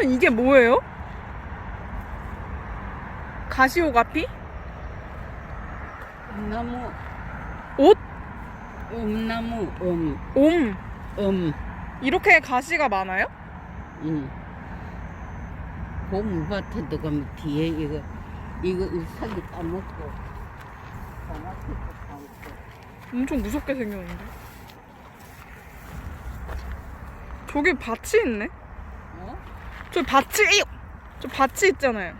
선생님 이게 뭐예요? 가시오가피? 음나무 옷? 음나무 음 옴. 음. 이렇게 가시가 많아요? 응. 봄밭에도 가면 뒤에 이거 이거 우산이 따먹고 바나티도 따먹고 엄청 무섭게 생겼는데. 저기 밭이 있네? 어? 저 밭이! 저 밭이 있잖아요.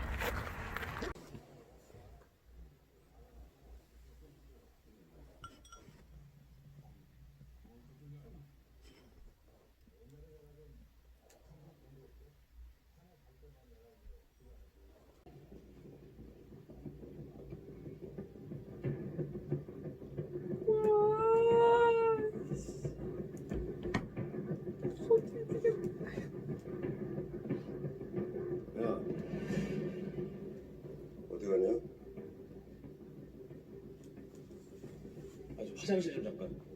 야, 어디 가냐? 아주 화장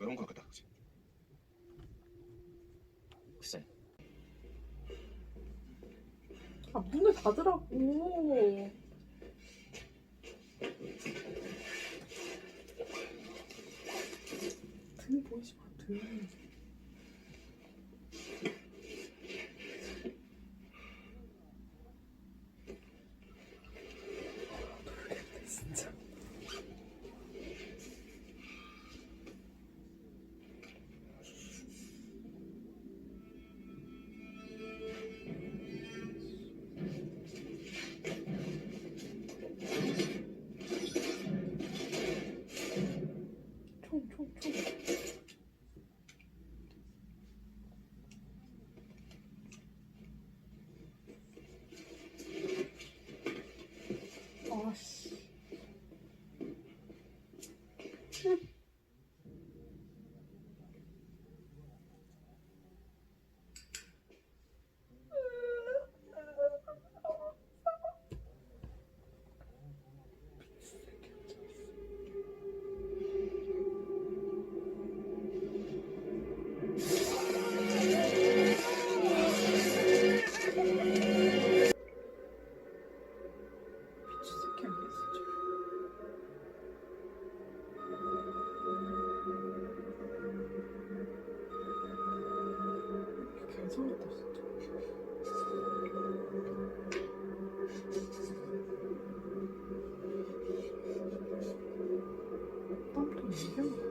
외로운 것 같다, 그치? 글쎄, 아, 문을 닫으라고. 등 보이지 마, 등. 땀도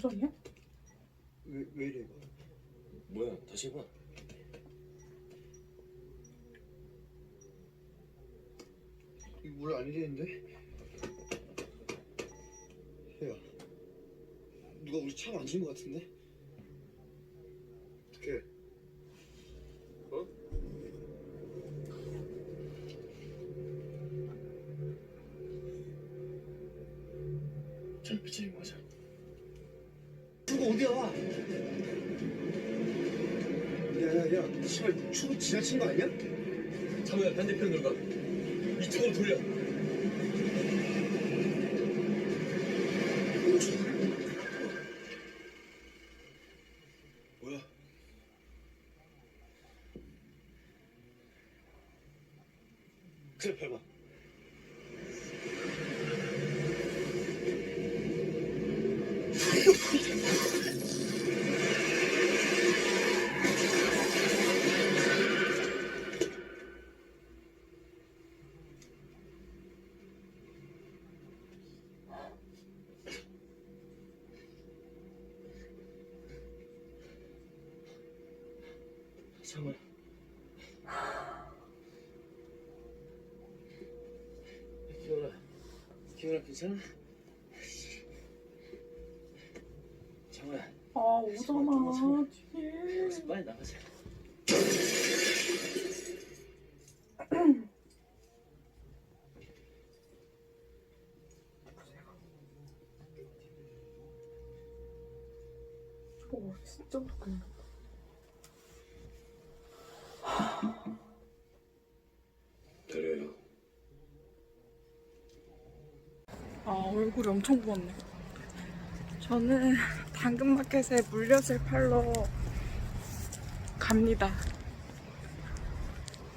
뭐야 방전이야? 왜, 왜 이래, 이거? 뭐야, 다시 해봐. 이거 원래 아니랬는데? 야, 누가 우리 차 만지는 것 같은데? 지나친 거 아니야? 장우야 반대편으로 가. 이쪽으로 돌려. 장우야. 기현아, 기현아 괜찮아? 장우야, 아 오잖아 뒤에 여기서 빨리 나가자. 오 진짜 무섭겠 얼굴이 엄청 부었네. 저는 당근마켓에 물엿을 팔러 갑니다.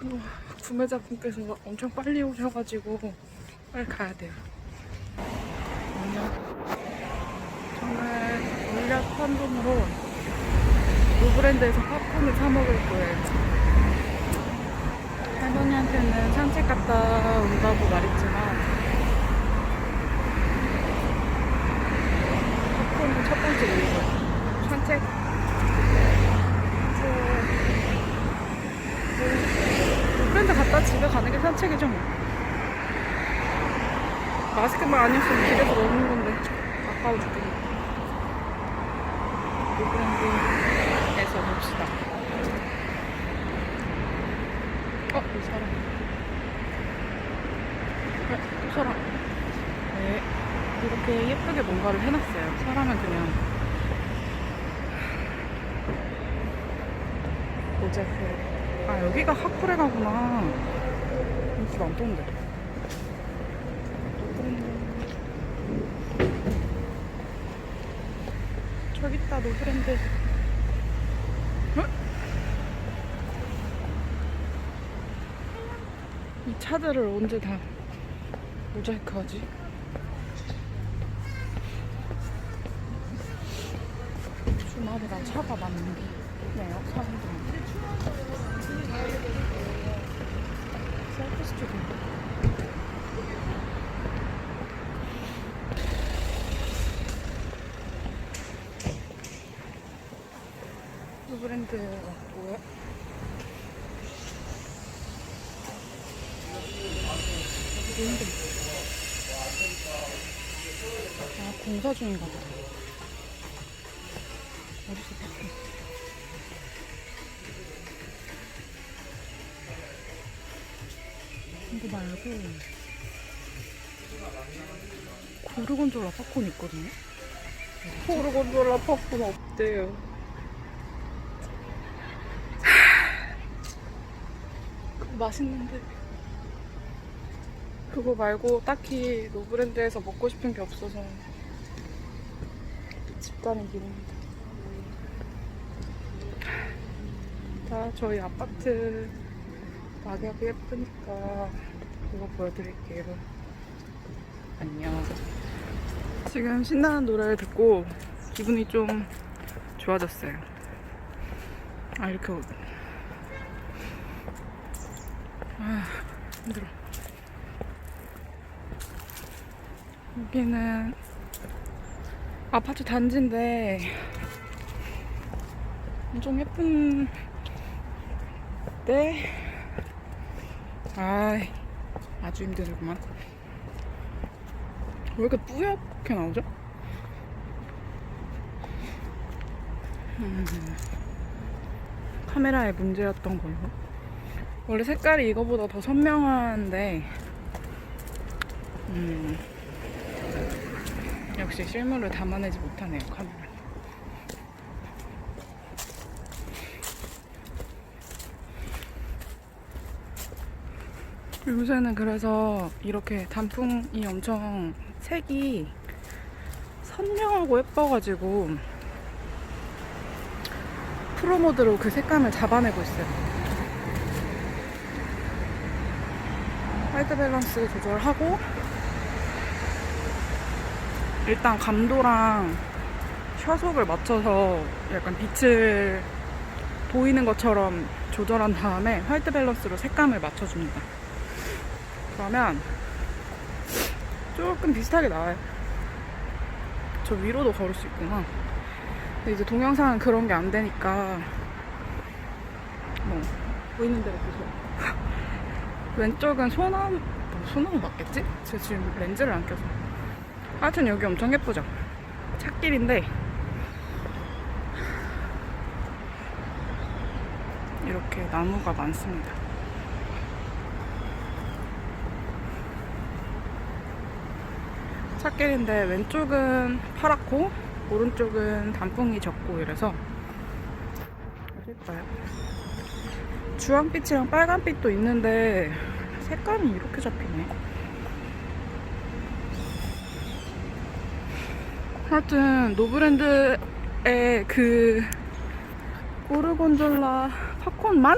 어, 구매자분께서 엄청 빨리 오셔가지고 빨리 가야 돼요. 저는 물엿 판 돈으로 노브랜드에서 팝콘을 사 먹을 거예요. 할머니한테는 산책 갔다 온다고 말했지만 팝콘은 첫 번째 이유고요. 산책. 브랜드 갔다 집에 가는 게 산책이죠 뭐. 마스크만 아니었으면 길에서 먹는 건데 아까워 죽겠네. 브랜드에서 봅시다. 어, 이 사람. 어, 또 사람. 네. 이렇게 예쁘게 뭔가를 해놨어요. 사람은 그냥 모자이크. 아 여기가 하쿠레가구나. 인기 많던데. 저기 있다 노브랜드. 어? 이 차들을 언제 다 모자이크 하지? 주말이라 차가 많네요, 사람들. 셀프 스튜디오. 이 브랜드 왔고요. 브랜드. 아, 공사 중인가 보다. 이거 말고 고르곤졸라 팝콘 있거든요? 고르곤졸라 팝콘 없대요. 맛있는데. 그거 말고 딱히 노브랜드에서 먹고 싶은 게 없어서. 집 가는 길입니다 자, 저희 아파트 낙엽이 예쁘니까 이거 보여드릴게요. 안녕. 지금 신나는 노래를 듣고 기분이 좀 좋아졌어요. 아, 이렇게. 오- 아, 힘들어. 여기는 아파트 단지인데 엄청 예쁜 데아 아주 힘들구만. 왜 이렇게 뿌옇게 나오죠? 음, 카메라의 문제였던 걸로. 원래 색깔이 이거보다 더 선명한데, 음, 역시 실물을 담아내지 못하네요, 카메라. 요새는 그래서 이렇게 단풍이 엄청 색이 선명하고 예뻐가지고 프로모드로 그 색감을 잡아내고 있어요. 화이트 밸런스 조절하고 일단 감도랑 셔속을 맞춰서 약간 빛을 보이는 것처럼 조절한 다음에 화이트 밸런스로 색감을 맞춰줍니다. 그러면 조금 비슷하게 나와요. 저 위로도 걸을 수 있구나. 근데 이제 동영상은 그런 게 안 되니까 뭐 보이는 대로 보세요. 왼쪽은 소나무 뭐 소나무 맞겠지? 제가 지금 렌즈를 안 껴서. 하여튼 여기 엄청 예쁘죠? 찻길인데 이렇게 나무가 많습니다. 찻길인데 왼쪽은 파랗고 오른쪽은 단풍이 적고 이래서 어딜까요? 주황빛이랑 빨간빛도 있는데 색감이 이렇게 잡히네. 하여튼 노브랜드의 그 고르곤졸라 팝콘만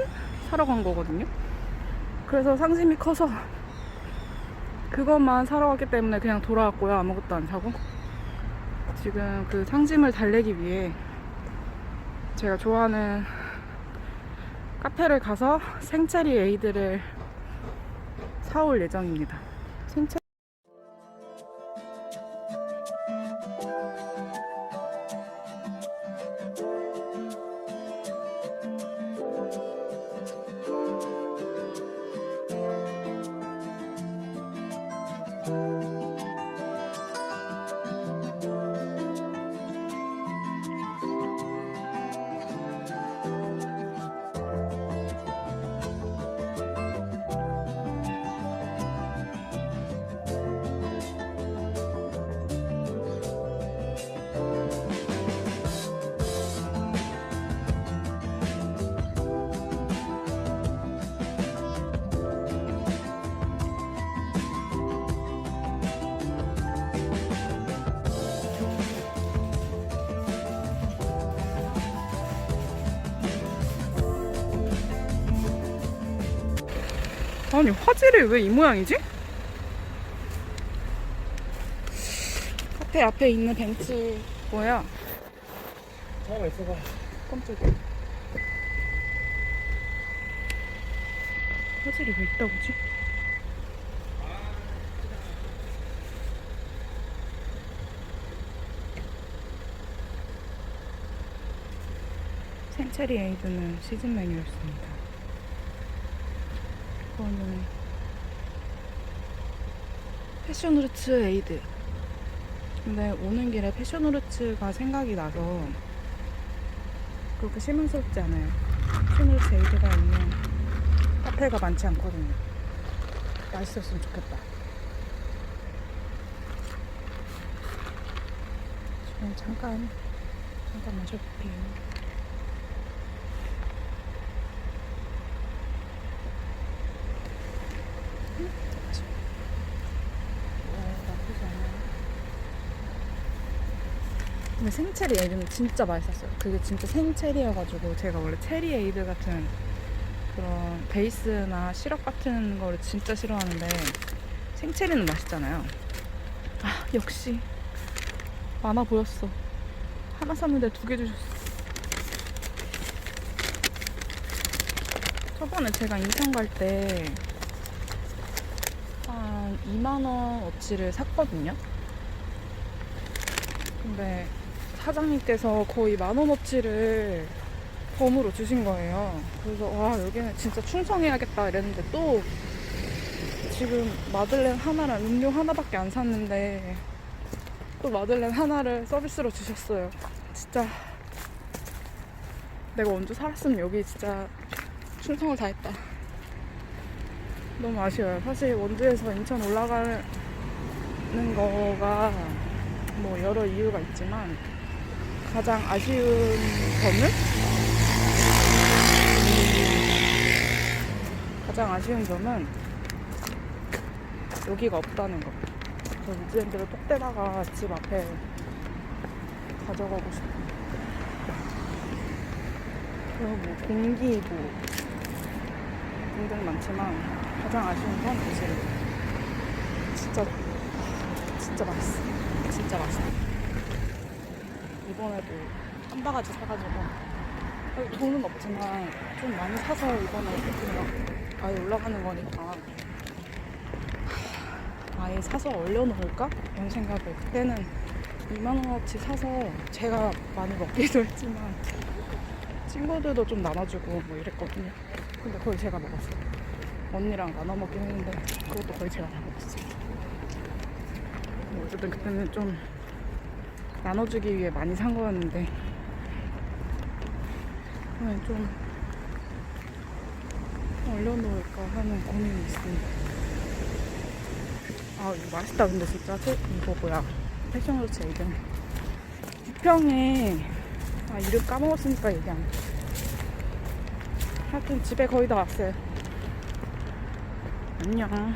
사러 간 거거든요. 그래서 상심이 커서 그것만 사러 갔기 때문에 그냥 돌아왔고요. 아무것도 안 사고. 지금 그 상심을 달래기 위해 제가 좋아하는 카페를 가서 생체리 에이드를 사올 예정입니다. 생체 아니 화질이 왜 이 모양이지? 카페 앞에 있는 벤치 뭐야? 잠깐만 있어봐. 깜짝이야. 화질이 왜 있다고지? 생체리 에이드는 시즌 메뉴였습니다. 이거는 패션루츠 에이드. 근데 오는 길에 패션루츠가 생각이 나서 그렇게 실망스럽지 않아요. 패션루츠 에이드가 있는 카페가 많지 않거든요. 맛있었으면 좋겠다. 지금 잠깐 잠깐 마셔볼게요. 음, 좋지. 어, 나쁘지 않아. 근데 생체리 에이드는 진짜 맛있었어요. 그게 진짜 생체리여가지고 제가 원래 체리 에이드 같은 그런 베이스나 시럽 같은 거를 진짜 싫어하는데 생체리는 맛있잖아요. 아 역시 많아 보였어. 하나 샀는데 두 개 주셨어. 저번에 제가 인천 갈때 한 2만원 어치를 샀거든요. 근데 사장님께서 거의 만 원어치를 덤으로 주신 거예요. 그래서 와 여기는 진짜 충성해야겠다 이랬는데 또 지금 마들렌 하나랑 음료 하나밖에 안 샀는데 또 마들렌 하나를 서비스로 주셨어요. 진짜 내가 원주 살았으면 여기 진짜 충성을 다했다. 너무 아쉬워요. 사실 원주에서 인천 올라가는 거가 뭐 여러 이유가 있지만 가장 아쉬운 점은 가장 아쉬운 점은 여기가 없다는 거. 저 뉴질랜드를 꼭 떼다가 집 앞에 가져가고 싶어. 그리고 뭐 공기도 등등 많지만 가장 아쉬운 건 사실 진짜 진짜 맛있어. 진짜 맛있어. 이번에도 한 바가지 사가지고. 돈은 없지만 좀 많이 사서 이번에 그냥 아예 올라가는 거니까. 아예 사서 얼려놓을까? 이런 생각을. 그때는 2만원어치 사서 제가 많이 먹기도 했지만 친구들도 좀 나눠주고 뭐 이랬거든요. 근데 거의 제가 먹었어요. 언니랑 나눠 먹긴 했는데 그것도 거의 제가 다 먹었어요. 뭐 어쨌든 그때는 좀 나눠주기 위해 많이 산 거였는데. 그냥 좀 얼려놓을까 하는 고민이 있습니다. 아 이거 맛있다. 근데 진짜 태, 이거 뭐야? 패션로체 이름 부평에 아 이름 까먹었으니까 얘기 안 해. 하여튼 집에 거의 다 왔어요. 안녕